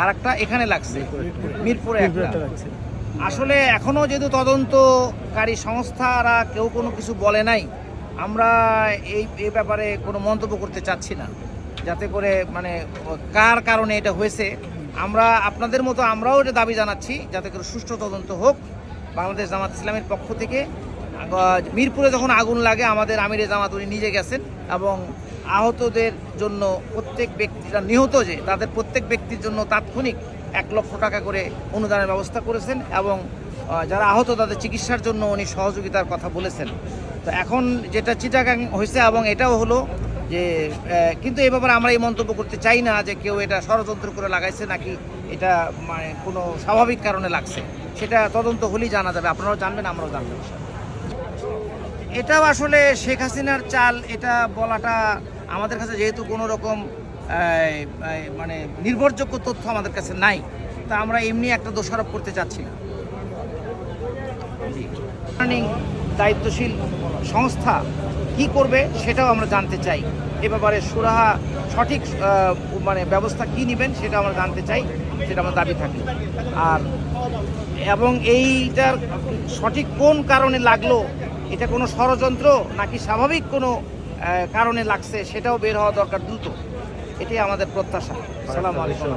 আর একটা এখানে লাগছে মিরপুরে একটা। আসলে এখনও যেহেতু তদন্তকারী সংস্থারা কেউ কোনো কিছু বলে নাই আমরা এই এই ব্যাপারে কোনো মন্তব্য করতে চাচ্ছি না। যাতে করে মানে কার কারণে এটা হয়েছে আমরা আপনাদের মতো আমরাও এটা দাবি জানাচ্ছি যাতে করে সুষ্ঠু তদন্ত হোক। বাংলাদেশ জামাত ইসলামের পক্ষ থেকে মিরপুরে যখন আগুন লাগে, আমাদের আমিরে জামাত উনি নিজে গেছেন এবং আহতদের জন্য প্রত্যেক ব্যক্তিরা নিহত যে, তাদের প্রত্যেক ব্যক্তির জন্য তাৎক্ষণিক এক লক্ষ টাকা করে অনুদানের ব্যবস্থা করেছেন এবং যারা আহত তাদের চিকিৎসার জন্য উনি সহযোগিতার কথা বলেছেন। তো এখন যেটা চিটাগাং হয়েছে এবং এটাও হলো যে কিন্তু এই ব্যাপারে আমরা এই মন্তব্য করতে চাই না যে কেউ এটা ষড়যন্ত্র করে লাগাইছে নাকি এটা মানে কোনো স্বাভাবিক কারণে লাগছে। সেটা তদন্ত হলেই জানা যাবে। আপনারাও জানবেন, আমরাও জানব। এটাও আসলে শেখ হাসিনার চাল, এটা বলাটা আমাদের কাছে যেহেতু কোনো রকম মানে নির্ভরযোগ্য তথ্য আমাদের কাছে নাই, তা আমরা এমনি একটা দোষারোপ করতে চাচ্ছি না। দায়িত্বশীল সংস্থা কি করবে সেটাও আমরা জানতে চাই। এ ব্যাপারে সুরাহা সঠিক মানে ব্যবস্থা কি নেবেন সেটা আমরা জানতে চাই, সেটা আমার দাবি থাকে। আর, এবং এইটার সঠিক কোন কারণে লাগল এটা কোনো ষড়যন্ত্র নাকি স্বাভাবিক কোনো কারণে লাগছে সেটাও বের হওয়া দরকার দ্রুত? এটাই আমাদের প্রত্যাশা। সালাম আলাইকুম।